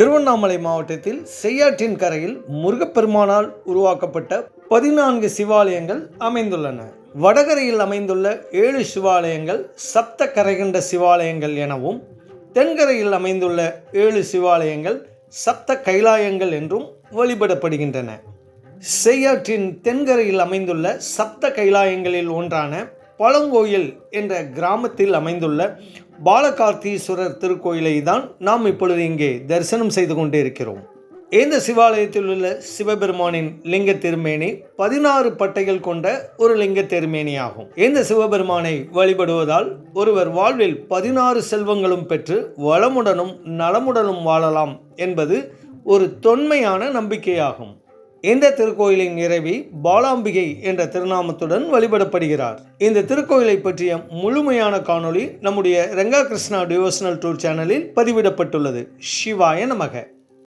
திருவண்ணாமலை மாவட்டத்தில் செய்யாற்றின் கரையில் முருகப்பெருமானால் உருவாக்கப்பட்ட பதினான்கு சிவாலயங்கள் அமைந்துள்ளன. வடகரையில் அமைந்துள்ள ஏழு சிவாலயங்கள் சப்த கரைகண்ட சிவாலயங்கள் எனவும் தென்கரையில் அமைந்துள்ள ஏழு சிவாலயங்கள் சப்த கைலாயங்கள் என்றும் வழிபடப்படுகின்றன. செய்யாற்றின் தென்கரையில் அமைந்துள்ள சப்த கைலாயங்களில் ஒன்றான பழங்கோயில் என்ற கிராமத்தில் அமைந்துள்ள பாலகார்த்தீஸ்வரர் திருக்கோயிலை தான் நாம் இப்பொழுது இங்கே தரிசனம் செய்து கொண்டே இருக்கிறோம். இந்த சிவாலயத்தில் உள்ள சிவபெருமானின் லிங்க திருமேனி பதினாறு பட்டைகள் கொண்ட ஒரு லிங்க திருமேனி ஆகும் இந்த சிவபெருமானை வழிபடுவதால் ஒருவர் வாழ்வில் பதினாறு செல்வங்களும் பெற்று வளமுடனும் நலமுடனும் வாழலாம் என்பது ஒரு தொன்மையான நம்பிக்கையாகும். இந்த திருக்கோயிலின் இறைவி பாலாம்பிகை என்ற திருநாமத்துடன் வழிபடப்படுகிறார். இந்த திருக்கோயிலை பற்றிய முழுமையான காணொளி நம்முடைய ரெங்கா கிருஷ்ணா டிவோஷனல் டூர் சேனலில் பதிவிடப்பட்டுள்ளது. சிவாய நமக.